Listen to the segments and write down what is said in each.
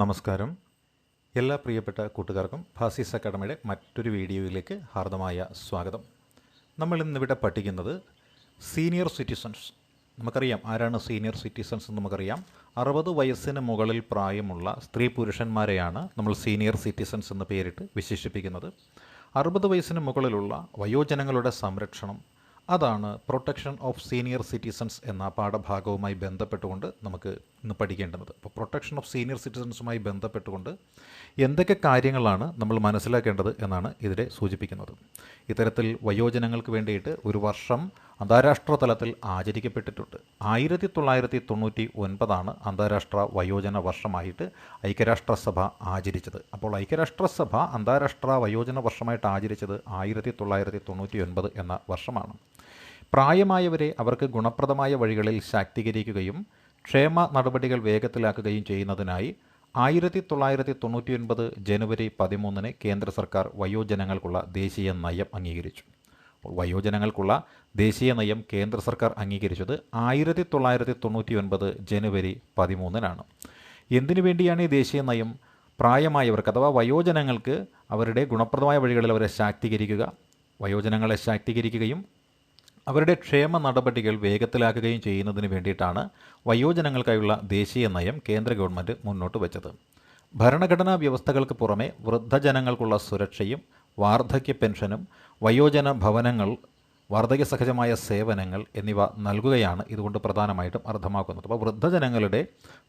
നമസ്കാരം. എല്ലാ പ്രിയപ്പെട്ട കൂട്ടുകാർക്കും ഫാസിസ് അക്കാഡമിയുടെ മറ്റൊരു വീഡിയോയിലേക്ക് ഹാർദമായ സ്വാഗതം. നമ്മൾ ഇന്നിവിടെ പഠിക്കുന്നത് സീനിയർ സിറ്റിസൺസ്. നമുക്കറിയാം ആരാണ് സീനിയർ സിറ്റിസൺസ് എന്ന് നമുക്കറിയാം. അറുപത് വയസ്സിന് മുകളിൽ പ്രായമുള്ള സ്ത്രീ പുരുഷന്മാരെയാണ് നമ്മൾ സീനിയർ സിറ്റിസൺസ് എന്ന് പേരിട്ട് വിശേഷിപ്പിക്കുന്നത്. അറുപത് വയസ്സിന് മുകളിലുള്ള വയോജനങ്ങളുടെ സംരക്ഷണം അതാണ് പ്രൊട്ടക്ഷൻ ഓഫ് സീനിയർ സിറ്റിസൺസ് എന്ന പാഠഭാഗവുമായി ബന്ധപ്പെട്ടുകൊണ്ട് നമുക്ക് ഇന്ന് പഠിക്കേണ്ടത് അപ്പോൾ പ്രൊട്ടക്ഷൻ ഓഫ് സീനിയർ സിറ്റിസൺസുമായി ബന്ധപ്പെട്ടുകൊണ്ട് എന്തൊക്കെ കാര്യങ്ങളാണ് നമ്മൾ മനസ്സിലാക്കേണ്ടത് എന്നാണ് ഇതിലെ സൂചിപ്പിക്കുന്നത്. ഇത്തരത്തിൽ വയോജനങ്ങൾക്ക് വേണ്ടിയിട്ട് ഒരു വർഷം അന്താരാഷ്ട്ര തലത്തിൽ ആചരിക്കപ്പെട്ടിട്ടുണ്ട്. ആയിരത്തി തൊള്ളായിരത്തി തൊണ്ണൂറ്റി ഒൻപതാണ് അന്താരാഷ്ട്ര വയോജന വർഷമായിട്ട് ഐക്യരാഷ്ട്രസഭ ആചരിച്ചത്. അപ്പോൾ ഐക്യരാഷ്ട്രസഭ അന്താരാഷ്ട്ര വയോജന വർഷമായിട്ട് ആചരിച്ചത് ആയിരത്തി തൊള്ളായിരത്തി തൊണ്ണൂറ്റി ഒൻപത് എന്ന വർഷമാണ്. പ്രായമായവരെ അവർക്ക് ഗുണപ്രദമായ വഴികളിൽ ശാക്തീകരിക്കുകയും ക്ഷേമ നടപടികൾ വേഗത്തിലാക്കുകയും ചെയ്യുന്നതിനായി ആയിരത്തി തൊള്ളായിരത്തി തൊണ്ണൂറ്റി ഒൻപത് ജനുവരി പതിമൂന്നിന് കേന്ദ്ര സർക്കാർ വയോജനങ്ങൾക്കുള്ള ദേശീയ നയം അംഗീകരിച്ചു. വയോജനങ്ങൾക്കുള്ള ദേശീയ നയം കേന്ദ്ര സർക്കാർ അംഗീകരിച്ചത് ആയിരത്തി തൊള്ളായിരത്തി തൊണ്ണൂറ്റി ഒൻപത് ജനുവരി പതിമൂന്നിനാണ്. എന്തിനു വേണ്ടിയാണ് ഈ ദേശീയ നയം പ്രായമായവർക്ക് അഥവാ വയോജനങ്ങൾക്ക് അവരുടെ ഗുണപ്രദമായ വഴികളിൽ അവരെ ശാക്തീകരിക്കുക വയോജനങ്ങളെ ശാക്തീകരിക്കുകയും അവരുടെ ക്ഷേമ നടപടികൾ വേഗത്തിലാക്കുകയും ചെയ്യുന്നതിന് വേണ്ടിയിട്ടാണ് വയോജനങ്ങൾക്കായുള്ള ദേശീയ നയം കേന്ദ്ര ഗവൺമെന്റ് മുന്നോട്ട് വെച്ചത്. ഭരണഘടനാ വ്യവസ്ഥകൾക്ക് പുറമെ വൃദ്ധജനങ്ങൾക്കുള്ള സുരക്ഷയും വാർദ്ധക്യ പെൻഷനും വയോജന ഭവനങ്ങൾ വാർദ്ധക്യ സഹജമായ സേവനങ്ങൾ എന്നിവ നൽകുകയാണ് ഇതുകൊണ്ട് പ്രധാനമായിട്ടും അർത്ഥമാക്കുന്നത്. അപ്പോൾ വൃദ്ധജനങ്ങളുടെ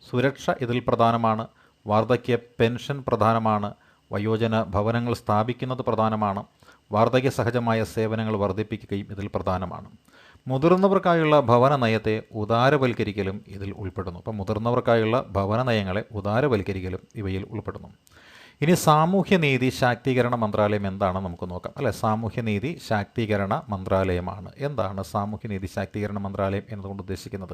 സുരക്ഷ ഇതിൽ പ്രധാനമാണ് വാർദ്ധക്യ പെൻഷൻ പ്രധാനമാണ് വയോജന ഭവനങ്ങൾ സ്ഥാപിക്കുന്നത് പ്രധാനമാണ് വാർദ്ധക്യ സഹജമായ സേവനങ്ങൾ വർദ്ധിപ്പിക്കുകയും ഇതിൽ പ്രധാനമാണ്. മുതിർന്നവർക്കായുള്ള ഭവന നയത്തെ ഉദാരവൽക്കരിക്കലും ഇതിൽ ഉൾപ്പെടുന്നു. അപ്പോൾ മുതിർന്നവർക്കായുള്ള ഭവന നയങ്ങളെ ഉദാരവൽക്കരിക്കലും ഇവയിൽ ഉൾപ്പെടുന്നു. ഇനി സാമൂഹ്യനീതി ശാക്തീകരണ മന്ത്രാലയം എന്താണ് നമുക്ക് നോക്കാം. അല്ലെ? സാമൂഹ്യനീതി ശാക്തീകരണ മന്ത്രാലയമാണ്. എന്താണ് സാമൂഹ്യനീതി ശാക്തീകരണ മന്ത്രാലയം എന്നതുകൊണ്ട് ഉദ്ദേശിക്കുന്നത്?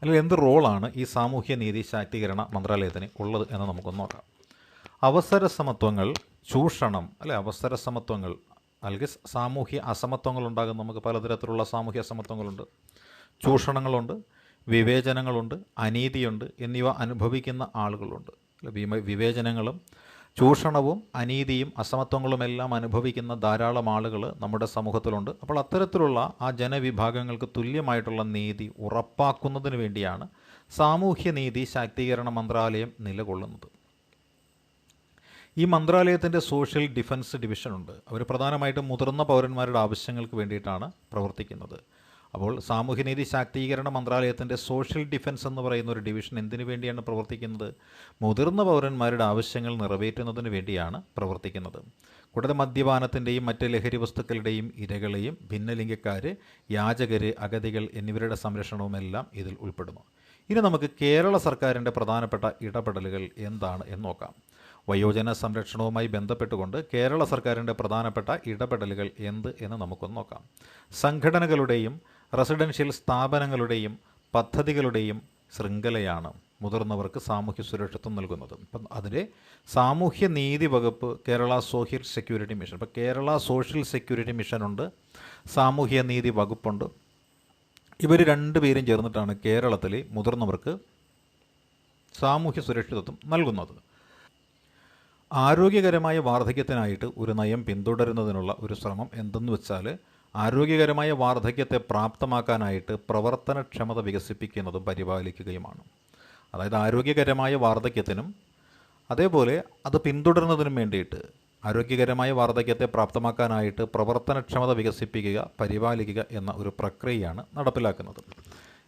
അല്ലെങ്കിൽ എന്ത് റോളാണ് ഈ സാമൂഹ്യനീതി ശാക്തീകരണ മന്ത്രാലയത്തിന് ഉള്ളത് എന്ന് നമുക്കൊന്ന് നോക്കാം. അവസര സമത്വങ്ങൾ ചൂഷണം അല്ലെ? അവസര സമത്വങ്ങൾ. അല്ലെങ്കിൽ സാമൂഹ്യ അസമത്വങ്ങൾ ഉണ്ടാകും നമുക്ക് പലതരത്തിലുള്ള സാമൂഹ്യ അസമത്വങ്ങളുണ്ട്. ചൂഷണങ്ങളുണ്ട് വിവേചനങ്ങളുണ്ട് അനീതിയുണ്ട് എന്നിവ അനുഭവിക്കുന്ന ആളുകളുണ്ട്. വിവേചനങ്ങളും ചൂഷണവും അനീതിയും അസമത്വങ്ങളുമെല്ലാം അനുഭവിക്കുന്ന ധാരാളം ആളുകൾ നമ്മുടെ സമൂഹത്തിലുണ്ട്. അപ്പോൾ അത്തരത്തിലുള്ള ആ ജനവിഭാഗങ്ങൾക്ക് തുല്യമായിട്ടുള്ള നീതി ഉറപ്പാക്കുന്നതിന് വേണ്ടിയാണ് സാമൂഹ്യ നീതി ശാക്തീകരണ മന്ത്രാലയം നിലകൊള്ളുന്നത്. ഈ മന്ത്രാലയത്തിന്റെ സോഷ്യൽ ഡിഫൻസ് ഡിവിഷനുണ്ട്. അവർ പ്രധാനമായിട്ടും മുതിർന്ന പൗരന്മാരുടെ ആവശ്യങ്ങൾക്ക് വേണ്ടിയിട്ടാണ് പ്രവർത്തിക്കുന്നത്. അപ്പോൾ സാമൂഹ്യനീതി ശാക്തീകരണ മന്ത്രാലയത്തിന്റെ സോഷ്യൽ ഡിഫൻസ് എന്ന് പറയുന്ന ഒരു ഡിവിഷൻ എന്തിനു വേണ്ടിയാണ് പ്രവർത്തിക്കുന്നത്? മുതിർന്ന പൗരന്മാരുടെ ആവശ്യങ്ങൾ നിറവേറ്റുന്നതിന് വേണ്ടിയാണ് പ്രവർത്തിക്കുന്നത്. കൂടാതെ മദ്യപാനത്തിന്റെയും മറ്റ് ലഹരി വസ്തുക്കളുടെയും ഇരകളെയും ഭിന്നലിംഗക്കാർ യാചകർ അഗതികൾ എന്നിവരുടെ സംരക്ഷണവും എല്ലാം ഇതിൽ ഉൾപ്പെടുന്നു. ഇനി നമുക്ക് കേരള സർക്കാരിന്റെ പ്രധാനപ്പെട്ട ഇടപെടലുകൾ എന്താണ് എന്ന് നോക്കാം. വയോജന സംരക്ഷണവുമായി ബന്ധപ്പെട്ടുകൊണ്ട് കേരള സർക്കാരിന്റെ പ്രധാനപ്പെട്ട ഇടപെടലുകൾ എന്ത് എന്ന് നമുക്കൊന്ന് നോക്കാം. സംഘടനകളുടെയും റെസിഡൻഷ്യൽ സ്ഥാപനങ്ങളുടെയും പദ്ധതികളുടെയും ശൃംഖലയാണ് മുതിർന്നവർക്ക് സാമൂഹ്യ സുരക്ഷിത്വം നൽകുന്നത്. അപ്പം അതിലെ സാമൂഹ്യ നീതി വകുപ്പ് കേരള സോഷ്യൽ സെക്യൂരിറ്റി മിഷൻ. ഇപ്പോൾ കേരള സോഷ്യൽ സെക്യൂരിറ്റി മിഷനുണ്ട് സാമൂഹ്യ നീതി വകുപ്പുണ്ട്. ഇവർ രണ്ടുപേരും ചേർന്നിട്ടാണ് കേരളത്തിലെ മുതിർന്നവർക്ക് സാമൂഹ്യ സുരക്ഷിതത്വം നൽകുന്നത്. ആരോഗ്യകരമായ വാർദ്ധക്യത്തിനായിട്ട് ഒരു നയം പിന്തുടരുന്നതിനുള്ള ഒരു ശ്രമം എന്തെന്ന് വെച്ചാൽ ആരോഗ്യകരമായ വാർദ്ധക്യത്തെ പ്രാപ്തമാക്കാനായിട്ട് പ്രവർത്തനക്ഷമത വികസിപ്പിക്കുന്നതും പരിപാലിക്കുകയുമാണ്. അതായത് ആരോഗ്യകരമായ വാർദ്ധക്യത്തിനും അതേപോലെ അത് പിന്തുടരുന്നതിനും വേണ്ടിയിട്ട് ആരോഗ്യകരമായ വാർദ്ധക്യത്തെ പ്രാപ്തമാക്കാനായിട്ട് പ്രവർത്തനക്ഷമത വികസിപ്പിക്കുക പരിപാലിക്കുക എന്ന ഒരു പ്രക്രിയയാണ് നടപ്പിലാക്കുന്നത്.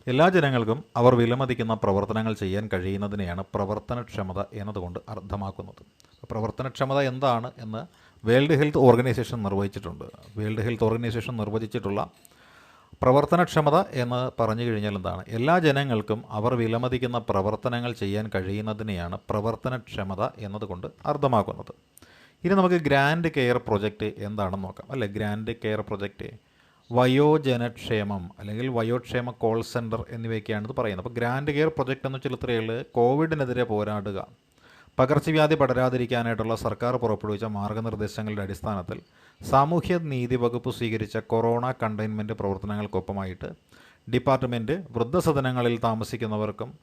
എല്ലാ ജനങ്ങൾക്കും അവർ വിലമതിക്കുന്ന പ്രവർത്തനങ്ങൾ ചെയ്യാൻ കഴിയുന്നതിനെയാണ് പ്രവർത്തനക്ഷമത എന്നതുകൊണ്ട് അർത്ഥമാക്കുന്നത്. പ്രവർത്തനക്ഷമത എന്താണ് എന്ന് വേൾഡ് ഹെൽത്ത് ഓർഗനൈസേഷൻ നിർവഹിച്ചിട്ടുണ്ട്. വേൾഡ് ഹെൽത്ത് ഓർഗനൈസേഷൻ നിർവചിച്ചിട്ടുള്ള പ്രവർത്തനക്ഷമത എന്ന് പറഞ്ഞു കഴിഞ്ഞാൽ എന്താണ്? എല്ലാ ജനങ്ങൾക്കും അവർ വിലമതിക്കുന്ന പ്രവർത്തനങ്ങൾ ചെയ്യാൻ കഴിയുന്നതിനെയാണ് പ്രവർത്തനക്ഷമത എന്നതുകൊണ്ട് അർത്ഥമാക്കുന്നത്. ഇനി നമുക്ക് ഗ്രാൻഡ് കെയർ പ്രൊജക്റ്റ് എന്താണെന്ന് നോക്കാം. അല്ലെ ഗ്രാൻഡ് കെയർ പ്രൊജക്റ്റ് വയോജനക്ഷേമം അല്ലെങ്കിൽ വയോക്ഷേമ കോൾ സെന്റർ എന്നിവയൊക്കെയാണ് ഇത് പറയുന്നത്. അപ്പോൾ ഗ്രാൻഡ് കെയർ പ്രൊജക്റ്റ് എന്ന് വെച്ചാൽ ഇത്രയുള്ള കോവിഡിനെതിരെ പോരാടുക. പകർച്ചവ്യാധി പടരാതിരിക്കാനായിട്ടുള്ള സർക്കാർ പുറപ്പെടുവിച്ച മാർഗനിർദ്ദേശങ്ങളുടെ അടിസ്ഥാനത്തിൽ സാമൂഹ്യ നീതി വകുപ്പ് സ്വീകരിച്ച കൊറോണ കണ്ടെയ്ൻമെന്റ് പ്രവർത്തനങ്ങൾക്കൊപ്പമായിട്ട് ഡിപ്പാർട്ട്മെന്റ് വൃദ്ധസദനങ്ങളിൽ താമസിക്കുന്നവർക്കും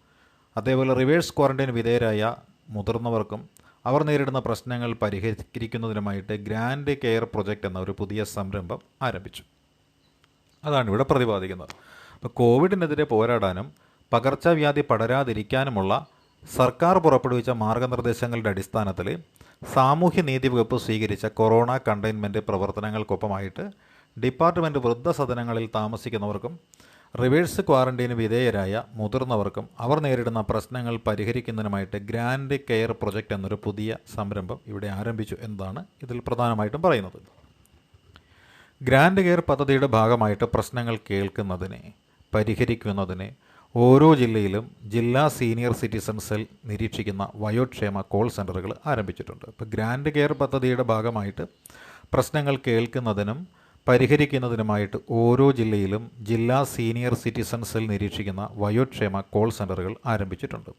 അതേപോലെ റിവേഴ്സ് ക്വാറന്റൈൻ വിധേയരായ മുതിർന്നവർക്കും അവർ നേരിടുന്ന പ്രശ്നങ്ങൾ പരിഹരിക്കുന്നതിനുമായിട്ട് ഗ്രാൻഡ് കെയർ പ്രൊജക്റ്റ് എന്ന ഒരു പുതിയ സംരംഭം ആരംഭിച്ചു. അതാണ് ഇവിടെ പ്രതിപാദിക്കുന്നത്. അപ്പോൾ കോവിഡിനെതിരെ പോരാടാനും പകർച്ചവ്യാധി പടരാതിരിക്കാനുമുള്ള സർക്കാർ പുറപ്പെടുവിച്ച മാർഗനിർദ്ദേശങ്ങളുടെ അടിസ്ഥാനത്തിൽ സാമൂഹ്യ നീതി വകുപ്പ് സ്വീകരിച്ച കൊറോണ കണ്ടെയ്ൻമെന്റ് പ്രവർത്തനങ്ങൾക്കൊപ്പമായിട്ട് ഡിപ്പാർട്ട്മെന്റ് വൃദ്ധസദനങ്ങളിൽ താമസിക്കുന്നവർക്കും റിവേഴ്സ് ക്വാറന്റൈന് വിധേയരായ മുതിർന്നവർക്കും അവർ നേരിടുന്ന പ്രശ്നങ്ങൾ പരിഹരിക്കുന്നതിനുമായിട്ട് ഗ്രാൻഡ് കെയർ പ്രൊജക്റ്റ് എന്നൊരു പുതിയ സംരംഭം ഇവിടെ ആരംഭിച്ചു എന്നതാണ് ഇതിൽ പ്രധാനമായിട്ടും പറയുന്നത്. ഗ്രാൻഡ് കെയർ പദ്ധതിയുടെ ഭാഗമായിട്ട് പ്രശ്നങ്ങൾ കേൾക്കുന്നതിന് പരിഹരിക്കുന്നതിന് ഓരോ ജില്ലയിലും ജില്ലാ സീനിയർ സിറ്റിസൺ സെൽ നിരീക്ഷിക്കുന്ന വയോക്ഷേമ കോൾ സെന്ററുകൾ ആരംഭിച്ചിട്ടുണ്ട്. ഇപ്പോൾ ഗ്രാൻഡ് കെയർ പദ്ധതിയുടെ ഭാഗമായിട്ട് പ്രശ്നങ്ങൾ കേൾക്കുന്നതിനും പരിഹരിക്കുന്നതിനുമായിട്ട് ഓരോ ജില്ലയിലും ജില്ലാ സീനിയർ സിറ്റിസൺ സെൽ നിരീക്ഷിക്കുന്ന വയോക്ഷേമ കോൾ സെന്ററുകൾ ആരംഭിച്ചിട്ടുണ്ട്.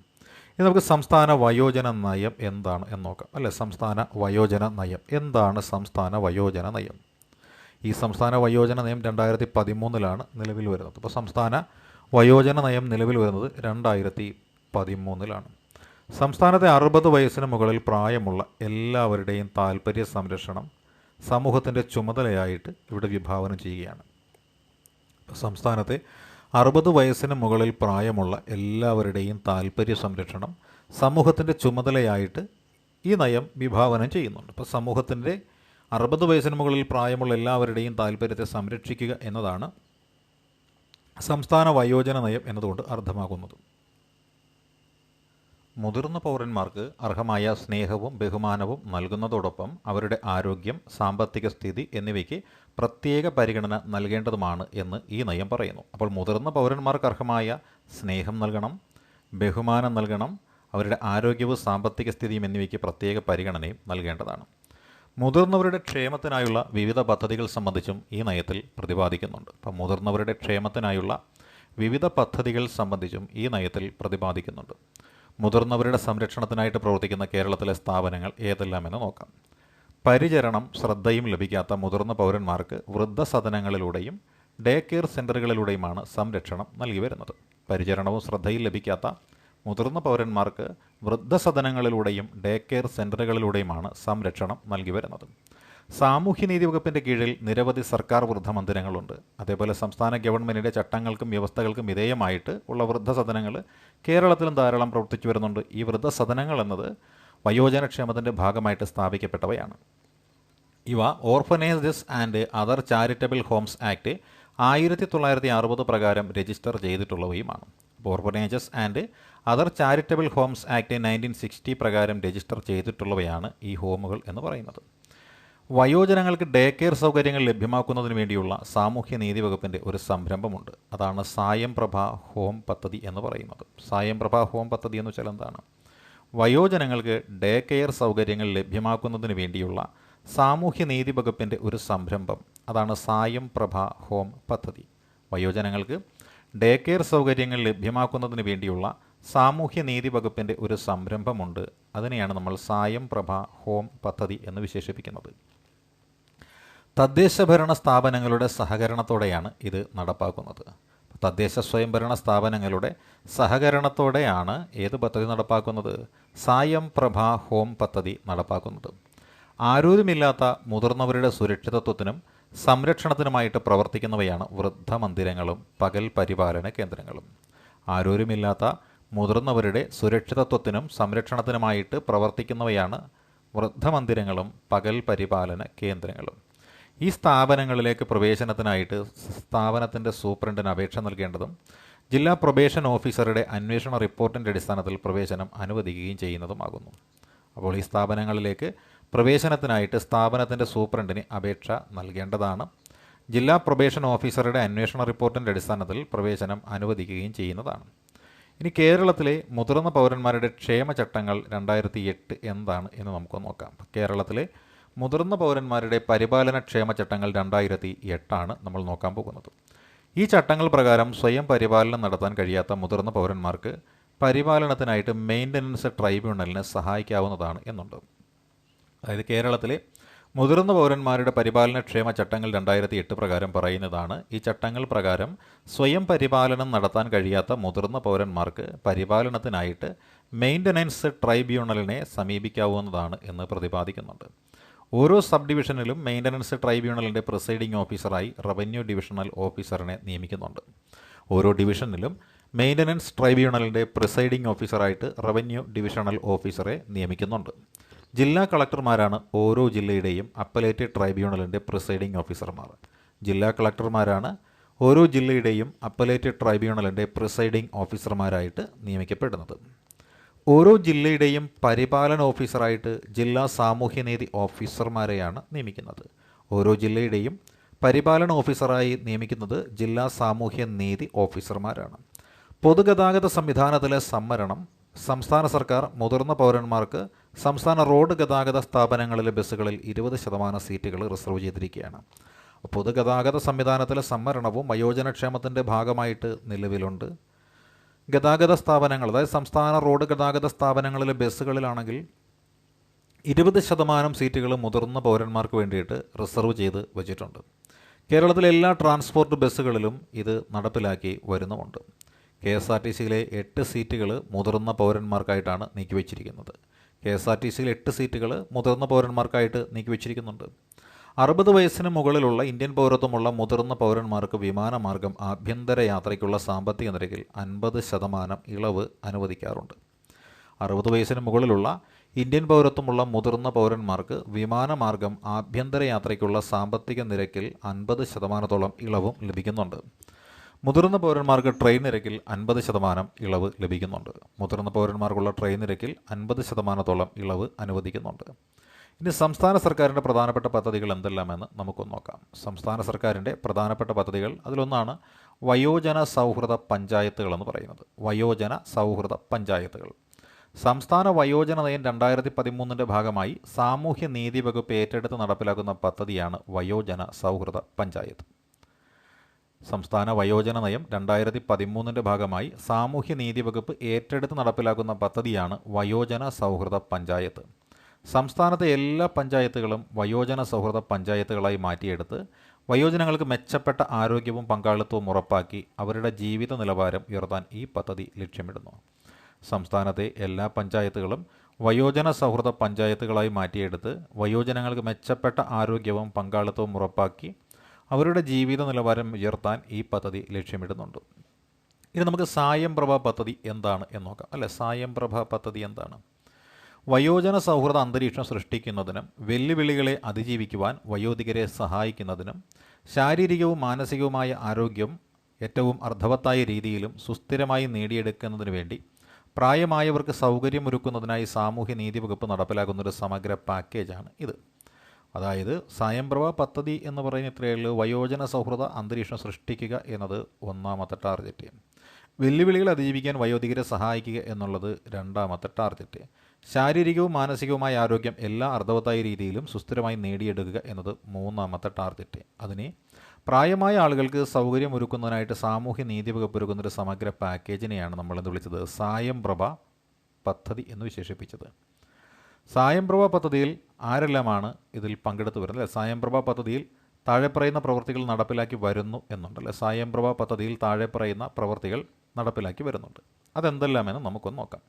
ഇനി നമുക്ക് സംസ്ഥാന വയോജന നയം എന്താണ് എന്ന് നോക്കാം. അല്ലെ? സംസ്ഥാന വയോജന നയം. എന്താണ് സംസ്ഥാന വയോജന നയം? ഈ സംസ്ഥാന വയോജന നയം രണ്ടായിരത്തി പതിമൂന്നിലാണ് നിലവിൽ വരുന്നത്. അപ്പോൾ സംസ്ഥാന വയോജന നയം നിലവിൽ വരുന്നത് രണ്ടായിരത്തി പതിമൂന്നിലാണ്. സംസ്ഥാനത്തെ അറുപത് വയസ്സിന് മുകളിൽ പ്രായമുള്ള എല്ലാവരുടെയും താല്പര്യ സംരക്ഷണം സമൂഹത്തിന്റെ ചുമതലയായിട്ട് ഇവിടെ വിഭാവനം ചെയ്യുകയാണ്. സംസ്ഥാനത്തെ അറുപത് വയസ്സിന് മുകളിൽ പ്രായമുള്ള എല്ലാവരുടെയും താല്പര്യ സംരക്ഷണം സമൂഹത്തിന്റെ ചുമതലയായിട്ട് ഈ നയം വിഭാവനം ചെയ്യുന്നുണ്ട്. അപ്പോൾ സമൂഹത്തിന്റെ അറുപത് വയസ്സിന് മുകളിൽ പ്രായമുള്ള എല്ലാവരുടെയും താല്പര്യത്തെ സംരക്ഷിക്കുക എന്നതാണ് സംസ്ഥാന വയോജന നയം എന്നതുകൊണ്ട് അർത്ഥമാക്കുന്നത്. മുതിർന്ന പൗരന്മാർക്ക് അർഹമായ സ്നേഹവും ബഹുമാനവും നൽകുന്നതോടൊപ്പം അവരുടെ ആരോഗ്യം സാമ്പത്തിക സ്ഥിതി എന്നിവയ്ക്ക് പ്രത്യേക പരിഗണന നൽകേണ്ടതുമാണ് എന്ന് ഈ നയം പറയുന്നു. അപ്പോൾ മുതിർന്ന പൗരന്മാർക്ക് അർഹമായ സ്നേഹം നൽകണം ബഹുമാനം നൽകണം അവരുടെ ആരോഗ്യവും സാമ്പത്തിക സ്ഥിതിയും എന്നിവയ്ക്ക് പ്രത്യേക പരിഗണനയും നൽകേണ്ടതാണ്. മുതിർന്നവരുടെ ക്ഷേമത്തിനായുള്ള വിവിധ പദ്ധതികൾ സംബന്ധിച്ചും ഈ നയത്തിൽ പ്രതിപാദിക്കുന്നുണ്ട്. അപ്പം മുതിർന്നവരുടെ ക്ഷേമത്തിനായുള്ള വിവിധ പദ്ധതികൾ സംബന്ധിച്ചും ഈ നയത്തിൽ പ്രതിപാദിക്കുന്നുണ്ട്. മുതിർന്നവരുടെ സംരക്ഷണത്തിനായിട്ട് പ്രവർത്തിക്കുന്ന കേരളത്തിലെ സ്ഥാപനങ്ങൾ ഏതെല്ലാമെന്ന് നോക്കാം. പരിചരണം ശ്രദ്ധയും ലഭിക്കാത്ത മുതിർന്ന പൗരന്മാർക്ക് വൃദ്ധസദനങ്ങളിലൂടെയും ഡേ കെയർ സെന്ററുകളിലൂടെയുമാണ് സംരക്ഷണം നൽകി വരുന്നത്. പരിചരണവും ശ്രദ്ധയും ലഭിക്കാത്ത മുതിർന്ന പൗരന്മാർക്ക് വൃദ്ധസദനങ്ങളിലൂടെയും ഡേ കെയർ സെന്ററുകളിലൂടെയുമാണ് സംരക്ഷണം നൽകി വരുന്നത്. സാമൂഹ്യനീതി വകുപ്പിന്റെ കീഴിൽ നിരവധി സർക്കാർ വൃദ്ധമന്ദിരങ്ങളുണ്ട്. അതേപോലെ സംസ്ഥാന ഗവൺമെന്റിന്റെ ചട്ടങ്ങൾക്കും വ്യവസ്ഥകൾക്കും വിധേയമായിട്ട് ഉള്ള വൃദ്ധസദനങ്ങൾ കേരളത്തിലും ധാരാളം പ്രവർത്തിച്ചു വരുന്നുണ്ട്. ഈ വൃദ്ധസദനങ്ങൾ എന്നത് വയോജനക്ഷേമത്തിന്റെ ഭാഗമായിട്ട് സ്ഥാപിക്കപ്പെട്ടവയാണ്. ഇവ orphanages and other charitable homes act ആയിരത്തി തൊള്ളായിരത്തി അറുപത് പ്രകാരം register ചെയ്തിട്ടുള്ളവയുമാണ്. Orphanages and other charitable homes act nineteen sixty പ്രകാരം രജിസ്റ്റർ ചെയ്തിട്ടുള്ളവയാണ് ഈ ഹോമുകൾ എന്ന് പറയുന്നത്. വയോജനങ്ങൾക്ക് ഡേ കെയർ സൗകര്യങ്ങൾ ലഭ്യമാക്കുന്നതിന് വേണ്ടിയുള്ള സാമൂഹ്യ നീതി വകുപ്പിന്റെ ഒരു സംരംഭമുണ്ട്. അതാണ് സായം പ്രഭ ഹോം പദ്ധതി എന്ന് പറയുന്നത്. സായം പ്രഭ ഹോം പദ്ധതി എന്ന് വെച്ചാൽ എന്താണ്? വയോജനങ്ങൾക്ക് ഡേ കെയർ സൗകര്യങ്ങൾ ലഭ്യമാക്കുന്നതിന് വേണ്ടിയുള്ള സാമൂഹ്യ നീതി വകുപ്പിന്റെ ഒരു സംരംഭം. അതാണ് സായം പ്രഭ ഹോം പദ്ധതി. വയോജനങ്ങൾക്ക് ഡേ കെയർ സൗകര്യങ്ങൾ ലഭ്യമാക്കുന്നതിന് വേണ്ടിയുള്ള സാമൂഹ്യ നീതി വകുപ്പിന്റെ ഒരു സംരംഭമുണ്ട്. അതിനെയാണ് നമ്മൾ സായം പ്രഭ ഹോം പദ്ധതി എന്ന് വിശേഷിപ്പിക്കുന്നത്. തദ്ദേശഭരണ സ്ഥാപനങ്ങളുടെ സഹകരണത്തോടെയാണ് ഇത് നടപ്പാക്കുന്നത്. തദ്ദേശ സ്വയംഭരണ സ്ഥാപനങ്ങളുടെ സഹകരണത്തോടെയാണ് ഏത് പദ്ധതി നടപ്പാക്കുന്നത്? സായം പ്രഭ ഹോം പദ്ധതി നടപ്പാക്കുന്നത്. ആരോരുമില്ലാത്ത മുതിർന്നവരുടെ സുരക്ഷിതത്വത്തിനും സംരക്ഷണത്തിനുമായിട്ട് പ്രവർത്തിക്കുന്നവയാണ് വൃദ്ധമന്ദിരങ്ങളും പകൽ പരിപാലന കേന്ദ്രങ്ങളും. ആരോരുമില്ലാത്ത മുതിർന്നവരുടെ സുരക്ഷിതത്വത്തിനും സംരക്ഷണത്തിനുമായിട്ട് പ്രവർത്തിക്കുന്നവയാണ് വൃദ്ധമന്ദിരങ്ങളും പകൽ പരിപാലന കേന്ദ്രങ്ങളും. ഈ സ്ഥാപനങ്ങളിലേക്ക് പ്രവേശനത്തിനായിട്ട് സ്ഥാപനത്തിന്റെ സൂപ്രണ്ടിന് അപേക്ഷ നൽകേണ്ടതും ജില്ലാ പ്രൊബേഷൻ ഓഫീസറുടെ അന്വേഷണ റിപ്പോർട്ടിന്റെ അടിസ്ഥാനത്തിൽ പ്രവേശനം അനുവദിക്കുകയും ചെയ്യുന്നതുമാകുന്നു. അപ്പോൾ ഈ സ്ഥാപനങ്ങളിലേക്ക് പ്രവേശനത്തിനായിട്ട് സ്ഥാപനത്തിന്റെ സൂപ്രണ്ടിന് അപേക്ഷ നൽകേണ്ടതാണ്. ജില്ലാ പ്രൊബേഷൻ ഓഫീസറുടെ അന്വേഷണ റിപ്പോർട്ടിന്റെ അടിസ്ഥാനത്തിൽ പ്രവേശനം അനുവദിക്കുകയും ചെയ്യുന്നതാണ്. ഇനി കേരളത്തിലെ മുതിർന്ന പൗരന്മാരുടെ ക്ഷേമ ചട്ടങ്ങൾ രണ്ടായിരത്തി എട്ട് എന്താണ് എന്ന് നമുക്ക് നോക്കാം. കേരളത്തിലെ മുതിർന്ന പൗരന്മാരുടെ പരിപാലന ക്ഷേമ ചട്ടങ്ങൾ രണ്ടായിരത്തി എട്ടാണ് നമ്മൾ നോക്കാൻ പോകുന്നത്. ഈ ചട്ടങ്ങൾ പ്രകാരം സ്വയം പരിപാലനം നടത്താൻ കഴിയാത്ത മുതിർന്ന പൗരന്മാർക്ക് പരിപാലനത്തിനായിട്ട് മെയിന്റനൻസ് ട്രൈബ്യൂണലിനെ സഹായിക്കാവുന്നതാണ് എന്നുണ്ട്. അതായത് കേരളത്തിലെ മുതിർന്ന പൗരന്മാരുടെ പരിപാലനക്ഷേമ ചട്ടങ്ങൾ രണ്ടായിരത്തി എട്ട് പ്രകാരം പറയുന്നതാണ്. ഈ ചട്ടങ്ങൾ പ്രകാരം സ്വയം പരിപാലനം നടത്താൻ കഴിയാത്ത മുതിർന്ന പൗരന്മാർക്ക് പരിപാലനത്തിനായിട്ട് മെയിന്റനൻസ് ട്രൈബ്യൂണലിനെ സമീപിക്കാവുന്നതാണ് എന്ന് പ്രതിപാദിക്കുന്നുണ്ട്. ഓരോ സബ് ഡിവിഷനിലും മെയിന്റനൻസ് ട്രൈബ്യൂണലിന്റെ പ്രിസൈഡിംഗ് ഓഫീസറായി റവന്യൂ ഡിവിഷണൽ ഓഫീസറിനെ നിയമിക്കുന്നുണ്ട്. ഓരോ ഡിവിഷനിലും മെയിന്റനൻസ് ട്രൈബ്യൂണലിന്റെ പ്രിസൈഡിംഗ് ഓഫീസറായിട്ട് റവന്യൂ ഡിവിഷണൽ ഓഫീസറെ നിയമിക്കുന്നുണ്ട്. ജില്ലാ കളക്ടർമാരാണ് ഓരോ ജില്ലയുടെയും അപ്പലേറ്റ് ട്രൈബ്യൂണലിന്റെ പ്രിസൈഡിംഗ് ഓഫീസർമാർ. ജില്ലാ കളക്ടർമാരാണ് ഓരോ ജില്ലയുടെയും അപ്പലേറ്റ് ട്രൈബ്യൂണലിന്റെ പ്രിസൈഡിംഗ് ഓഫീസർമാരായിട്ട് നിയമിക്കപ്പെടുന്നത്. ഓരോ ജില്ലയുടെയും പരിപാലന ഓഫീസറായിട്ട് ജില്ലാ സാമൂഹ്യനീതി ഓഫീസർമാരെയാണ് നിയമിക്കുന്നത്. ഓരോ ജില്ലയുടെയും പരിപാലന ഓഫീസറായി നിയമിക്കുന്നത് ജില്ലാ സാമൂഹ്യനീതി ഓഫീസർമാരാണ്. പൊതുഗതാഗത സംവിധാനത്തിലെ സംവരണം സംസ്ഥാന സർക്കാർ മുതിർന്ന പൗരന്മാർക്ക് സംസ്ഥാന റോഡ് ഗതാഗത സ്ഥാപനങ്ങളിലെ ബസ്സുകളിൽ ഇരുപത് ശതമാനം സീറ്റുകൾ റിസർവ് ചെയ്തിരിക്കുകയാണ്. പൊതുഗതാഗത സംവിധാനത്തിലെ സംവരണവും വയോജനക്ഷേമത്തിന്റെ ഭാഗമായിട്ട് നിലവിലുണ്ട്. ഗതാഗത സ്ഥാപനങ്ങൾ അതായത് സംസ്ഥാന റോഡ് ഗതാഗത സ്ഥാപനങ്ങളിലെ ബസ്സുകളിലാണെങ്കിൽ ഇരുപത് ശതമാനം സീറ്റുകൾ മുതിർന്ന പൗരന്മാർക്ക് വേണ്ടിയിട്ട് റിസർവ് ചെയ്ത് വച്ചിട്ടുണ്ട്. കേരളത്തിലെ എല്ലാ ട്രാൻസ്പോർട്ട് ബസ്സുകളിലും ഇത് നടപ്പിലാക്കി വരുന്നുമുണ്ട്. കെ എസ് ആർ ടി സിയിലെ എട്ട് സീറ്റുകൾ മുതിർന്ന പൗരന്മാർക്കായിട്ടാണ് നീക്കിവെച്ചിരിക്കുന്നത്. കെ എസ് ആർ ടി സിയിൽ എട്ട് സീറ്റുകൾ മുതിർന്ന പൗരന്മാർക്കായിട്ട് നീക്കിവെച്ചിരിക്കുന്നുണ്ട്. അറുപത് വയസ്സിന് മുകളിലുള്ള ഇന്ത്യൻ പൗരത്വമുള്ള മുതിർന്ന പൗരന്മാർക്ക് വിമാനമാർഗം ആഭ്യന്തര യാത്രയ്ക്കുള്ള സാമ്പത്തിക നിരക്കിൽ അൻപത് ശതമാനം ഇളവ് അനുവദിക്കാറുണ്ട്. അറുപത് വയസ്സിന് മുകളിലുള്ള ഇന്ത്യൻ പൗരത്വമുള്ള മുതിർന്ന പൗരന്മാർക്ക് വിമാനമാർഗം ആഭ്യന്തര യാത്രയ്ക്കുള്ള സാമ്പത്തിക നിരക്കിൽ അൻപത് ശതമാനത്തോളം ഇളവും ലഭിക്കുന്നുണ്ട്. മുതിർന്ന പൗരന്മാർക്ക് ട്രെയിൻ നിരക്കിൽ അൻപത് ശതമാനം ഇളവ് ലഭിക്കുന്നുണ്ട്. മുതിർന്ന പൗരന്മാർക്കുള്ള ട്രെയിൻ നിരക്കിൽ അൻപത് ശതമാനത്തോളം ഇളവ് അനുവദിക്കുന്നുണ്ട്. ഇനി സംസ്ഥാന സർക്കാരിന്റെ പ്രധാനപ്പെട്ട പദ്ധതികൾ എന്തെല്ലാമെന്ന് നമുക്കൊന്ന് നോക്കാം. സംസ്ഥാന സർക്കാരിന്റെ പ്രധാനപ്പെട്ട പദ്ധതികൾ അതിലൊന്നാണ് വയോജന സൗഹൃദ പഞ്ചായത്തുകൾ എന്ന് പറയുന്നത്. വയോജന സൗഹൃദ പഞ്ചായത്തുകൾ. സംസ്ഥാന വയോജന നയം രണ്ടായിരത്തി പതിമൂന്നിന്റെ ഭാഗമായി സാമൂഹ്യ നീതി വകുപ്പ് ഏറ്റെടുത്ത് നടപ്പിലാക്കുന്ന പദ്ധതിയാണ് വയോജന സൗഹൃദ പഞ്ചായത്ത്. സംസ്ഥാന വയോജന നയം രണ്ടായിരത്തി പതിമൂന്നിന്റെ ഭാഗമായി സാമൂഹ്യ നീതി വകുപ്പ് ഏറ്റെടുത്ത് നടപ്പിലാക്കുന്ന പദ്ധതിയാണ് വയോജന സൗഹൃദ പഞ്ചായത്ത്. സംസ്ഥാനത്തെ എല്ലാ പഞ്ചായത്തുകളും വയോജന സൗഹൃദ പഞ്ചായത്തുകളായി മാറ്റിയെടുത്ത് വയോജനങ്ങൾക്ക് മെച്ചപ്പെട്ട ആരോഗ്യവും പങ്കാളിത്തവും ഉറപ്പാക്കി അവരുടെ ജീവിത നിലവാരം ഉയർത്താൻ ഈ പദ്ധതി ലക്ഷ്യമിടുന്നു. സംസ്ഥാനത്തെ എല്ലാ പഞ്ചായത്തുകളും വയോജന സൗഹൃദ പഞ്ചായത്തുകളായി മാറ്റിയെടുത്ത് വയോജനങ്ങൾക്ക് മെച്ചപ്പെട്ട ആരോഗ്യവും പങ്കാളിത്തവും ഉറപ്പാക്കി അവരുടെ ജീവിത നിലവാരം ഉയർത്താൻ ഈ പദ്ധതി ലക്ഷ്യമിടുന്നുണ്ട്. ഇനി നമുക്ക് സായം പ്രഭ പദ്ധതി എന്താണ് എന്ന് നോക്കാം. അല്ലെ? സായം പ്രഭ പദ്ധതി എന്താണ്? വയോജന സൗഹൃദ അന്തരീക്ഷം സൃഷ്ടിക്കുന്നതിനും വെല്ലുവിളികളെ അതിജീവിക്കുവാൻ വയോധികരെ സഹായിക്കുന്നതിനും ശാരീരികവും മാനസികവുമായ ആരോഗ്യം ഏറ്റവും അർത്ഥവത്തായ രീതിയിലും സുസ്ഥിരമായി നേടിയെടുക്കുന്നതിനു വേണ്ടി പ്രായമായവർക്ക് സൗകര്യമൊരുക്കുന്നതിനായി സാമൂഹ്യ നീതി വകുപ്പ് നടപ്പിലാക്കുന്ന ഒരു സമഗ്ര പാക്കേജാണ് ഇത്. അതായത് സായംപ്രഭ പദ്ധതി എന്ന് പറയുന്ന ഇത്രയുള്ള വയോജന സൗഹൃദ അന്തരീക്ഷം സൃഷ്ടിക്കുക എന്നത് ഒന്നാമത്തെ ടാർഗറ്റ് വെല്ലുവിളികൾ അതിജീവിക്കാൻ വയോധികരെ സഹായിക്കുക എന്നുള്ളത് രണ്ടാമത്തെ ടാർഗറ്റ് ശാരീരികവും മാനസികവുമായ ആരോഗ്യം എല്ലാ അർത്ഥവത്തായ രീതിയിലും സുസ്ഥിരമായി നേടിയെടുക്കുക എന്നത് മൂന്നാമത്തെ ടാർഗറ്റ് അതിനെ പ്രായമായ ആളുകൾക്ക് സൗകര്യം ഒരുക്കുന്നതിനായിട്ട് സാമൂഹ്യ നീതി വകുപ്പ് ഒരുക്കുന്ന ഒരു സമഗ്ര പാക്കേജിനെയാണ് നമ്മളെന്ന് വിളിച്ചത് സായംപ്രഭ പദ്ധതി എന്ന് വിശേഷിപ്പിച്ചത്. സായംപ്രഭ പദ്ധതിയിൽ ആരെല്ലാമാണ് ഇതിൽ പങ്കെടുത്തു വരുന്നത്? അല്ലെ സായംപ്രഭ പദ്ധതിയിൽ താഴെ പറയുന്ന പ്രവൃത്തികൾ നടപ്പിലാക്കി വരുന്നു എന്നുണ്ട്. അല്ലെ സായംപ്രഭ പദ്ധതിയിൽ താഴെ പറയുന്ന പ്രവൃത്തികൾ നടപ്പിലാക്കി വരുന്നുണ്ട്. അതെന്തെല്ലാമെന്ന് നമുക്കൊന്ന് നോക്കാം.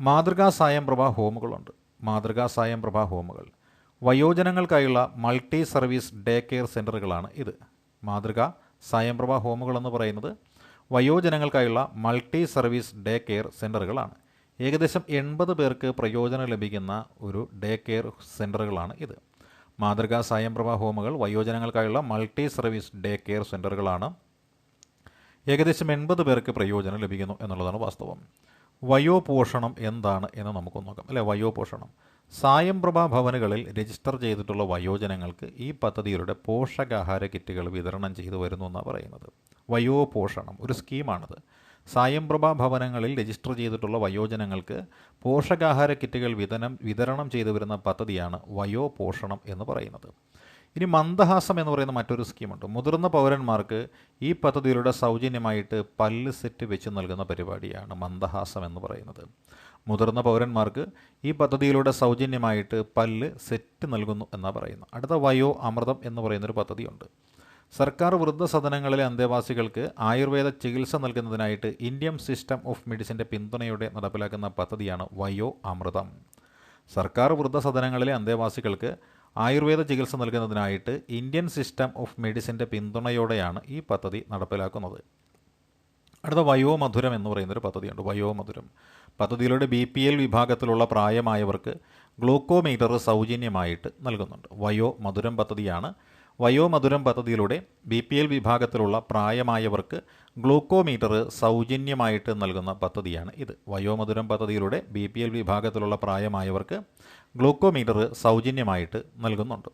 മാതൃകാ സായംപ്രഭ ഹോമുകളുണ്ട്. മാതൃകാ സായംപ്രഭ ഹോമുകൾ. വയോജനങ്ങൾക്കായുള്ള മൾട്ടി സർവീസ് ഡേ കെയർ സെന്ററുകളാണ് ഇത്. മാതൃക സായംപ്രഭ ഹോമുകൾ എന്ന് പറയുന്നത് വയോജനങ്ങൾക്കായുള്ള മൾട്ടി സർവീസ് ഡേ കെയർ സെന്ററുകളാണ് ഏകദേശം എൺപത് പേർക്ക് പ്രയോജനം ലഭിക്കുന്ന ഒരു ഡേ കെയർ സെന്ററുകളാണ് ഇത്. മാതൃകാ സായംപ്രഭ ഹോമുകൾ വയോജനങ്ങൾക്കായുള്ള മൾട്ടി സർവീസ് ഡേ കെയർ സെന്ററുകളാണ് ഏകദേശം എൺപത് പേർക്ക് പ്രയോജനം ലഭിക്കുന്നു എന്നുള്ളതാണ് വാസ്തവം. വയോപോഷണം എന്താണ് എന്ന് നമുക്ക് നോക്കാം. അല്ലെ? വയോപോഷണം സായംപ്രഭ ഭവനുകളിൽ രജിസ്റ്റർ ചെയ്തിട്ടുള്ള വയോജനങ്ങൾക്ക് ഈ പദ്ധതിയുടെ പോഷകാഹാര കിറ്റുകൾ വിതരണം ചെയ്തു വരുന്നു എന്നാണ് പറയുന്നത്. വയോപോഷണം ഒരു സ്കീമാണിത്. സായംപ്രഭ ഭവനങ്ങളിൽ രജിസ്റ്റർ ചെയ്തിട്ടുള്ള വയോജനങ്ങൾക്ക് പോഷകാഹാര കിറ്റുകൾ വിതരണം വിതരണം ചെയ്തു വരുന്ന പദ്ധതിയാണ് വയോ പോഷണം എന്ന് പറയുന്നത്. ഇനി മന്ദഹാസം എന്ന് പറയുന്ന മറ്റൊരു സ്കീമുണ്ട്. മുതിർന്ന പൗരന്മാർക്ക് ഈ പദ്ധതിയിലൂടെ സൗജന്യമായിട്ട് പല്ല് സെറ്റ് വെച്ച് നൽകുന്ന പരിപാടിയാണ് മന്ദഹാസം എന്ന് പറയുന്നത്. മുതിർന്ന പൗരന്മാർക്ക് ഈ പദ്ധതിയിലൂടെ സൗജന്യമായിട്ട് പല്ല് സെറ്റ് നൽകുന്നു എന്നാണ് പറയുന്നത്. അടുത്ത വയോ അമൃതം എന്ന് പറയുന്നൊരു പദ്ധതിയുണ്ട്. സർക്കാർ വൃദ്ധസദനങ്ങളിലെ അന്തേവാസികൾക്ക് ആയുർവേദ ചികിത്സ നൽകുന്നതിനായിട്ട് ഇന്ത്യൻ സിസ്റ്റം ഓഫ് മെഡിസിന്റെ പിന്തുണയോടെ നടപ്പിലാക്കുന്ന പദ്ധതിയാണ് വയോ അമൃതം. സർക്കാർ വൃദ്ധസദനങ്ങളിലെ അന്തേവാസികൾക്ക് ആയുർവേദ ചികിത്സ നൽകുന്നതിനായിട്ട് ഇന്ത്യൻ സിസ്റ്റം ഓഫ് മെഡിസിന്റെ പിന്തുണയോടെയാണ് ഈ പദ്ധതി നടപ്പിലാക്കുന്നത്. അടുത്ത വയോ മധുരം എന്ന് പറയുന്നൊരു പദ്ധതിയുണ്ട് വയോമധുരം പദ്ധതിയിലൂടെ ബി പി എൽ വിഭാഗത്തിലുള്ള പ്രായമായവർക്ക് ഗ്ലൂക്കോമീറ്റർ സൗജന്യമായിട്ട് നൽകുന്നുണ്ട്. വയോ മധുരം പദ്ധതിയാണ് വയോമധുരം പദ്ധതിയിലൂടെ ബി പി എൽ വിഭാഗത്തിലുള്ള പ്രായമായവർക്ക് ഗ്ലൂക്കോമീറ്റർ സൗജന്യമായിട്ട് നൽകുന്ന പദ്ധതിയാണ് ഇത്. വയോമധുരം പദ്ധതിയിലൂടെ ബി പി എൽ വിഭാഗത്തിലുള്ള പ്രായമായവർക്ക് ഗ്ലൂക്കോമീറ്റർ സൗജന്യമായിട്ട് നൽകുന്നുണ്ട്.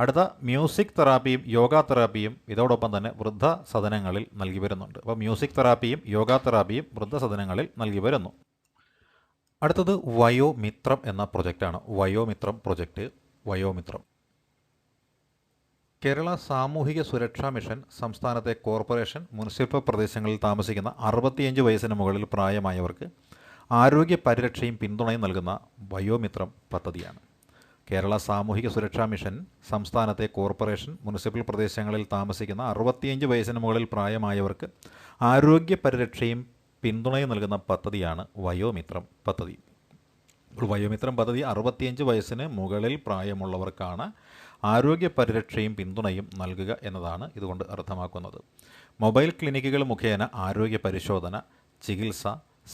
അടുത്ത മ്യൂസിക് തെറാപ്പിയും യോഗ തെറാപ്പിയും ഇതോടൊപ്പം തന്നെ വൃദ്ധ സദനങ്ങളിൽ നൽകി വരുന്നുണ്ട്. അപ്പോൾ മ്യൂസിക് തെറാപ്പിയും യോഗ തെറാപ്പിയും വൃദ്ധ സദനങ്ങളിൽ നൽകി വരുന്നു. അടുത്തത് വയോമിത്രം എന്ന പ്രൊജക്റ്റാണ്. വയോമിത്രം പ്രൊജക്റ്റ് വയോമിത്രം. കേരള സാമൂഹിക സുരക്ഷാ മിഷൻ സംസ്ഥാനത്തെ കോർപ്പറേഷൻ മുനിസിപ്പൽ പ്രദേശങ്ങളിൽ താമസിക്കുന്ന അറുപത്തിയഞ്ച് വയസ്സിന് മുകളിൽ പ്രായമായവർക്ക് ആരോഗ്യ പരിരക്ഷയും പിന്തുണയും നൽകുന്ന വയോമിത്രം പദ്ധതിയാണ്. കേരള സാമൂഹിക സുരക്ഷാ മിഷൻ സംസ്ഥാനത്തെ കോർപ്പറേഷൻ മുനിസിപ്പൽ പ്രദേശങ്ങളിൽ താമസിക്കുന്ന അറുപത്തിയഞ്ച് വയസ്സിന് മുകളിൽ പ്രായമായവർക്ക് ആരോഗ്യ പരിരക്ഷയും പിന്തുണയും നൽകുന്ന പദ്ധതിയാണ് വയോമിത്രം പദ്ധതി. ഇപ്പോൾ വയോമിത്രം പദ്ധതി അറുപത്തിയഞ്ച് വയസ്സിന് മുകളിൽ പ്രായമുള്ളവർക്കാണ് ആരോഗ്യ പരിരക്ഷയും പിന്തുണയും നൽകുക എന്നതാണ് ഇതുകൊണ്ട് അർത്ഥമാക്കുന്നത്. മൊബൈൽ ക്ലിനിക്കുകൾ മുഖേന ആരോഗ്യ പരിശോധന ചികിത്സ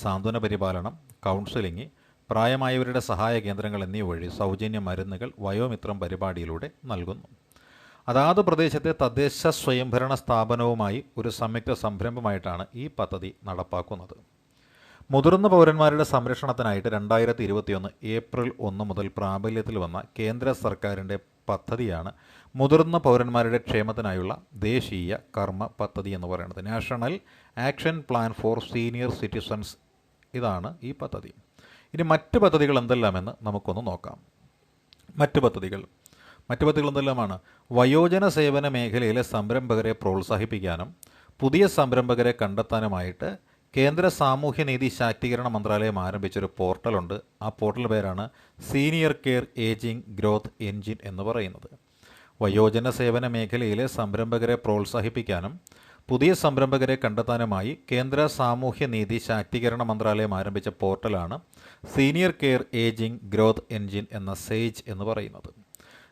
സാന്ത്വന പരിപാലനം കൗൺസിലിംഗ് പ്രായമായവരുടെ സഹായ കേന്ദ്രങ്ങൾ എന്നിവ വഴി സൗജന്യ മരുന്നുകൾ വയോമിത്രം പരിപാടിയിലൂടെ നൽകുന്നു. അതാത് പ്രദേശത്തെ തദ്ദേശ സ്വയംഭരണ സ്ഥാപനവുമായി ഒരു സംയുക്ത സംരംഭമായിട്ടാണ് ഈ പദ്ധതി നടപ്പാക്കുന്നത്. മുതിർന്ന പൗരന്മാരുടെ സംരക്ഷണത്തിനായിട്ട് രണ്ടായിരത്തി ഇരുപത്തിയൊന്ന് ഏപ്രിൽ ഒന്ന് മുതൽ പ്രാബല്യത്തിൽ വന്ന കേന്ദ്ര സർക്കാരിന്റെ പദ്ധതിയാണ് മുതിർന്ന പൗരന്മാരുടെ ക്ഷേമത്തിനായുള്ള ദേശീയ കർമ്മ പദ്ധതി എന്ന് പറയുന്നത്. National action plan for senior citizens ഇതാണ് ഈ പദ്ധതി. ഇനി മറ്റ് പദ്ധതികൾ എന്തെല്ലാമെന്ന് നമുക്കൊന്ന് നോക്കാം. മറ്റ് പദ്ധതികൾ. മറ്റ് പദ്ധതികൾ എന്തെല്ലാമാണ്? വയോജന സേവന മേഖലയിലെ സംരംഭകരെ പ്രോത്സാഹിപ്പിക്കാനും പുതിയ സംരംഭകരെ കണ്ടെത്താനുമായിട്ട് കേന്ദ്ര സാമൂഹ്യനീതി ശാക്തീകരണ മന്ത്രാലയം ആരംഭിച്ചൊരു പോർട്ടലുണ്ട്. ആ പോർട്ടൽ പേരാണ് senior care aging growth engine എന്ന് പറയുന്നത്. വയോജന സേവന മേഖലയിലെ സംരംഭകരെ പ്രോത്സാഹിപ്പിക്കാനും പുതിയ സംരംഭകരെ കണ്ടെത്താനുമായി കേന്ദ്ര സാമൂഹ്യനീതി ശാക്തീകരണ മന്ത്രാലയം ആരംഭിച്ച പോർട്ടലാണ് senior care aging growth engine എന്ന സേജ് എന്ന് പറയുന്നത്.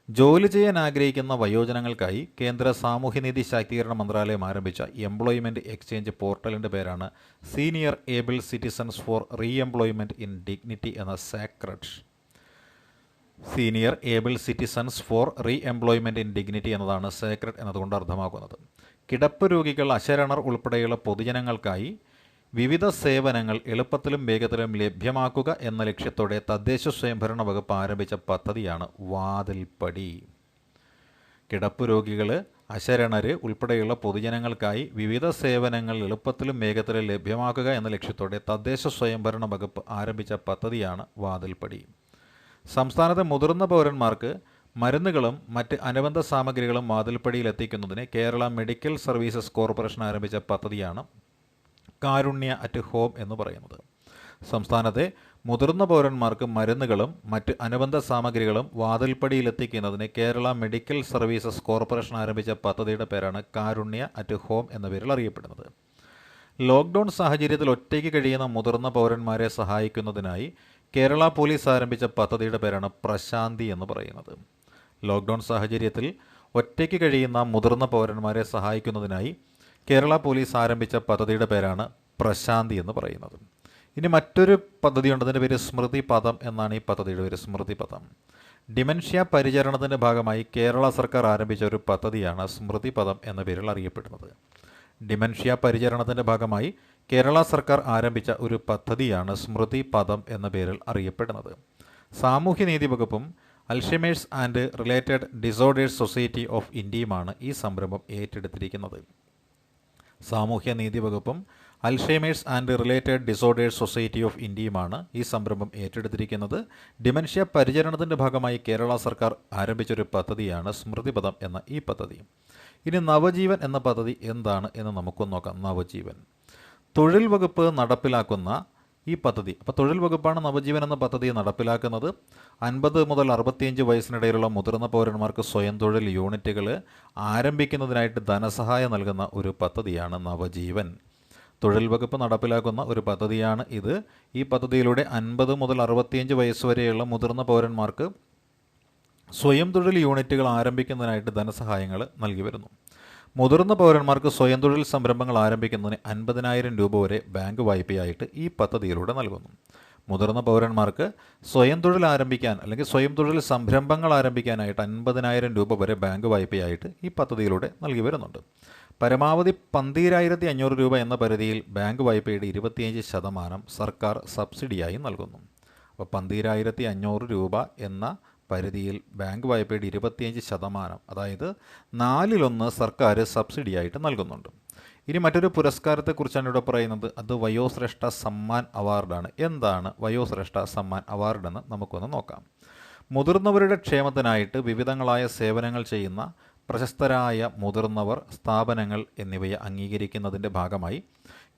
ജോലി ചെയ്യാൻ ആഗ്രഹിക്കുന്ന വയോജനങ്ങൾക്കായി കേന്ദ്ര സാമൂഹ്യനീതി ശാക്തീകരണ മന്ത്രാലയം ആരംഭിച്ച എംപ്ലോയ്മെന്റ് എക്സ്ചേഞ്ച് പോർട്ടലിന്റെ പേരാണ് senior able citizens for re employment in dignity എന്ന SACRED senior able citizens for re employment in dignity എന്നതാണ് സേക്രഡ് എന്നതുകൊണ്ട് അർത്ഥമാക്കുന്നത്. കിടപ്പ് രോഗികൾ അശരണർ ഉൾപ്പെടെയുള്ള പൊതുജനങ്ങൾക്കായി വിവിധ സേവനങ്ങൾ എളുപ്പത്തിലും വേഗത്തിലും ലഭ്യമാക്കുക എന്ന ലക്ഷ്യത്തോടെ തദ്ദേശ സ്വയംഭരണ വകുപ്പ് ആരംഭിച്ച പദ്ധതിയാണ് വാതിൽപ്പടി. കിടപ്പ് രോഗികൾ അശരണര് ഉൾപ്പെടെയുള്ള പൊതുജനങ്ങൾക്കായി വിവിധ സേവനങ്ങൾ എളുപ്പത്തിലും വേഗത്തിലും ലഭ്യമാക്കുക എന്ന ലക്ഷ്യത്തോടെ തദ്ദേശ സ്വയംഭരണ വകുപ്പ് ആരംഭിച്ച പദ്ധതിയാണ് വാതിൽപ്പടി. സംസ്ഥാനത്തെ മുതിർന്ന പൗരന്മാർക്ക് മരുന്നുകളും മറ്റ് അനുബന്ധ സാമഗ്രികളും വാതിൽപ്പടിയിൽ എത്തിക്കുന്നതിന് കേരള മെഡിക്കൽ സർവീസസ് കോർപ്പറേഷൻ ആരംഭിച്ച പദ്ധതിയാണ് കാരുണ്യ അറ്റ് ഹോം എന്ന് പറയുന്നത്. സംസ്ഥാനത്തെ മുതിർന്ന പൗരന്മാർക്ക് മരുന്നുകളും മറ്റ് അനുബന്ധ സാമഗ്രികളും വാതിൽപ്പടിയിലെത്തിക്കുന്നതിന് കേരള മെഡിക്കൽ സർവീസസ് കോർപ്പറേഷൻ ആരംഭിച്ച പദ്ധതിയുടെ പേരാണ് കാരുണ്യ അറ്റ് ഹോം എന്ന പേരിൽ അറിയപ്പെടുന്നത്. ലോക്ക്ഡൗൺ സാഹചര്യത്തിൽ ഒറ്റയ്ക്ക് കഴിയുന്ന മുതിർന്ന പൗരന്മാരെ സഹായിക്കുന്നതിനായി കേരള പോലീസ് ആരംഭിച്ച പദ്ധതിയുടെ പേരാണ് പ്രശാന്തി എന്ന് പറയുന്നത്. ലോക്ക്ഡൗൺ സാഹചര്യത്തിൽ ഒറ്റയ്ക്ക് കഴിയുന്ന മുതിർന്ന പൗരന്മാരെ സഹായിക്കുന്നതിനായി കേരള പോലീസ് ആരംഭിച്ച പദ്ധതിയുടെ പേരാണ് പ്രശാന്തി എന്ന് പറയുന്നത്. ഇനി മറ്റൊരു പദ്ധതിയുണ്ട് അതിന്റെ പേര് സ്മൃതി പദം എന്നാണ് ഈ പദ്ധതിയുടെ പേര് സ്മൃതി പദം ഡിമെൻഷ്യ പരിചരണത്തിന്റെ ഭാഗമായി കേരള സർക്കാർ ആരംഭിച്ച ഒരു പദ്ധതിയാണ് സ്മൃതി പദം എന്ന പേരിൽ അറിയപ്പെടുന്നത്. ഡിമെൻഷ്യ പരിചരണത്തിന്റെ ഭാഗമായി കേരള സർക്കാർ ആരംഭിച്ച ഒരു പദ്ധതിയാണ് സ്മൃതി പദം എന്ന പേരിൽ അറിയപ്പെടുന്നത്. സാമൂഹ്യനീതി വകുപ്പും Alzheimer's and related disorders society of ഇന്ത്യയുമാണ് ഈ സംരംഭം ഏറ്റെടുത്തിരിക്കുന്നത്. സാമൂഹ്യനീതി വകുപ്പും Alzheimer's and related disorders society of ഇന്ത്യയുമാണ് ഈ സംരംഭം ഏറ്റെടുത്തിരിക്കുന്നത്. ഡിമെൻഷ്യ പരിചരണത്തിന്റെ ഭാഗമായി കേരള സർക്കാർ ആരംഭിച്ചൊരു പദ്ധതിയാണ് സ്മൃതിപഥം എന്ന ഈ പദ്ധതി. ഇനി നവജീവൻ എന്ന പദ്ധതി എന്താണ് എന്ന് നമുക്കൊന്ന് നോക്കാം. നവജീവൻ. തൊഴിൽ വകുപ്പ് നടപ്പിലാക്കുന്ന ഈ പദ്ധതി. അപ്പോൾ തൊഴിൽ വകുപ്പാണ് നവജീവൻ എന്ന പദ്ധതി നടപ്പിലാക്കുന്നത്. അൻപത് മുതൽ അറുപത്തിയഞ്ച് വയസ്സിനിടയിലുള്ള മുതിർന്ന പൗരന്മാർക്ക് സ്വയം തൊഴിൽ യൂണിറ്റുകൾ ആരംഭിക്കുന്നതിനായിട്ട് ധനസഹായം നൽകുന്ന ഒരു പദ്ധതിയാണ് നവജീവൻ. തൊഴിൽ വകുപ്പ് നടപ്പിലാക്കുന്ന ഒരു പദ്ധതിയാണ് ഇത്. ഈ പദ്ധതിയിലൂടെ അൻപത് മുതൽ അറുപത്തിയഞ്ച് വയസ്സ് വരെയുള്ള മുതിർന്ന പൗരന്മാർക്ക് സ്വയം തൊഴിൽ യൂണിറ്റുകൾ ആരംഭിക്കുന്നതിനായിട്ട് ധനസഹായങ്ങൾ നൽകി വരുന്നു. മുതിർന്ന പൗരന്മാർക്ക് സ്വയം തൊഴിൽ സംരംഭങ്ങൾ ആരംഭിക്കുന്നതിന് അൻപതിനായിരം രൂപ വരെ ബാങ്ക് വായ്പയായിട്ട് ഈ പദ്ധതിയിലൂടെ നൽകുന്നു. മുതിർന്ന പൗരന്മാർക്ക് സ്വയം തൊഴിൽ ആരംഭിക്കാൻ അല്ലെങ്കിൽ സ്വയം തൊഴിൽ സംരംഭങ്ങൾ ആരംഭിക്കാനായിട്ട് അൻപതിനായിരം രൂപ വരെ ബാങ്ക് വായ്പയായിട്ട് ഈ പദ്ധതിയിലൂടെ നൽകി വരുന്നുണ്ട്. പരമാവധി പന്തീരായിരത്തി അഞ്ഞൂറ് രൂപ എന്ന പരിധിയിൽ ബാങ്ക് വായ്പയുടെ ഇരുപത്തിയഞ്ച് ശതമാനം സർക്കാർ സബ്സിഡിയായി നൽകുന്നു. അപ്പോൾ പന്തീരായിരത്തി അഞ്ഞൂറ് രൂപ എന്ന പരിധിയിൽ ബാങ്ക് വായ്പയുടെ ഇരുപത്തിയഞ്ച് ശതമാനം അതായത് നാലിലൊന്ന് സർക്കാർ സബ്സിഡിയായിട്ട് നൽകുന്നുണ്ട്. ഇനി മറ്റൊരു പുരസ്കാരത്തെക്കുറിച്ചാണ് ഇവിടെ പറയുന്നത്. അത് വയോശ്രേഷ്ഠ സമ്മാൻ അവാർഡാണ്. എന്താണ് വയോശ്രേഷ്ഠ സമ്മാൻ അവാർഡെന്ന് നമുക്കൊന്ന് നോക്കാം. മുതിർന്നവരുടെ ക്ഷേമത്തിനായിട്ട് വിവിധങ്ങളായ സേവനങ്ങൾ ചെയ്യുന്ന പ്രശസ്തരായ മുതിർന്നവർ സ്ഥാപനങ്ങൾ എന്നിവയെ അംഗീകരിക്കുന്നതിന്റെ ഭാഗമായി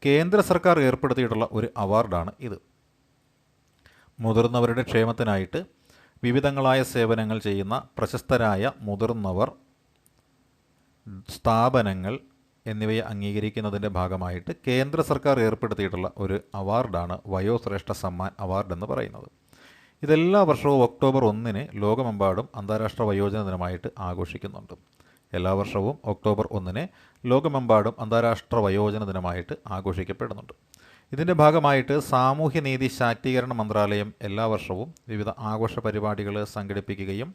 കേന്ദ്ര സർക്കാർ ഏർപ്പെടുത്തിയിട്ടുള്ള ഒരു അവാർഡാണ് ഇത്. മുതിർന്നവരുടെ ക്ഷേമത്തിനായിട്ട് വിവിധങ്ങളായ സേവനങ്ങൾ ചെയ്യുന്ന പ്രശസ്തരായ മുതിർന്നവർ സ്ഥാപനങ്ങൾ എന്നിവയെ അംഗീകരിക്കുന്നതിന്റെ ഭാഗമായിട്ട് കേന്ദ്ര സർക്കാർ ഏർപ്പെടുത്തിയിട്ടുള്ള ഒരു അവാർഡാണ് വയോശ്രേഷ്ഠ സമ്മാൻ അവാർഡ് എന്ന് പറയുന്നത്. ഇതെല്ലാ വർഷവും ഒക്ടോബർ ഒന്നിന് ലോകമെമ്പാടും അന്താരാഷ്ട്ര വയോജന ദിനമായിട്ട് ആഘോഷിക്കുന്നുണ്ട്. എല്ലാ വർഷവും ഒക്ടോബർ ഒന്നിന് ലോകമെമ്പാടും അന്താരാഷ്ട്ര വയോജന ദിനമായിട്ട് ആഘോഷിക്കപ്പെടുന്നുണ്ട്. ഇതിന്റെ ഭാഗമായിട്ട് സാമൂഹ്യനീതി ശാക്തീകരണ മന്ത്രാലയം എല്ലാ വർഷവും വിവിധ ആഘോഷ പരിപാടികൾ സംഘടിപ്പിക്കുകയും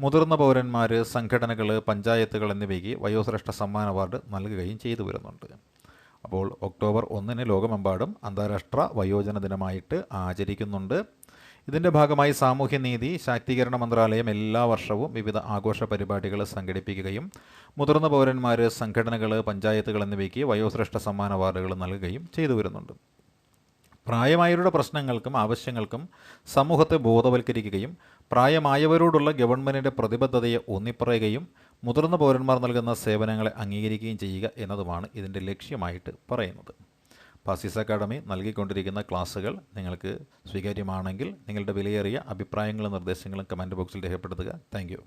മുതിർന്ന പൗരന്മാർ സംഘടനകൾ പഞ്ചായത്തുകൾ എന്നിവയ്ക്ക് വയോശ്രേഷ്ഠ സമ്മാന അവാർഡ് നൽകുകയും ചെയ്തു വരുന്നുണ്ട്. അപ്പോൾ ഒക്ടോബർ ഒന്നിന് ലോകമെമ്പാടും അന്താരാഷ്ട്ര വയോജന ദിനമായിട്ട് ആചരിക്കുന്നുണ്ട്. ഇതിന്റെ ഭാഗമായി സാമൂഹ്യനീതി ശാക്തീകരണ മന്ത്രാലയം എല്ലാ വർഷവും വിവിധ ആഘോഷ പരിപാടികൾ സംഘടിപ്പിക്കുകയും മുതിർന്ന പൗരന്മാർ സംഘടനകൾ പഞ്ചായത്തുകൾ എന്നിവയ്ക്ക് വയോശ്രേഷ്ഠ സമ്മാന അവാർഡുകൾ നൽകുകയും ചെയ്തു വരുന്നുണ്ട്. പ്രായമായവരുടെ പ്രശ്നങ്ങൾക്കും ആവശ്യങ്ങൾക്കും സമൂഹത്തെ ബോധവൽക്കരിക്കുകയും പ്രായമായവരോടുള്ള ഗവൺമെന്റിന്റെ പ്രതിബദ്ധതയെ ഊന്നിപ്പറയുകയും മുതിർന്ന പൗരന്മാർ നൽകുന്ന സേവനങ്ങളെ അംഗീകരിക്കുകയും ചെയ്യുക എന്നതുമാണ് ഇതിന്റെ ലക്ഷ്യമായിട്ട് പറയുന്നത്. പാസീസ് അക്കാഡമി നൽകിക്കൊണ്ടിരിക്കുന്ന ക്ലാസ്സുകൾ നിങ്ങൾക്ക് സ്വീകാര്യമാണെങ്കിൽ നിങ്ങളുടെ വിലയേറിയ അഭിപ്രായങ്ങളും നിർദ്ദേശങ്ങളും കമന്റ് ബോക്സിൽ രേഖപ്പെടുത്തുക. താങ്ക്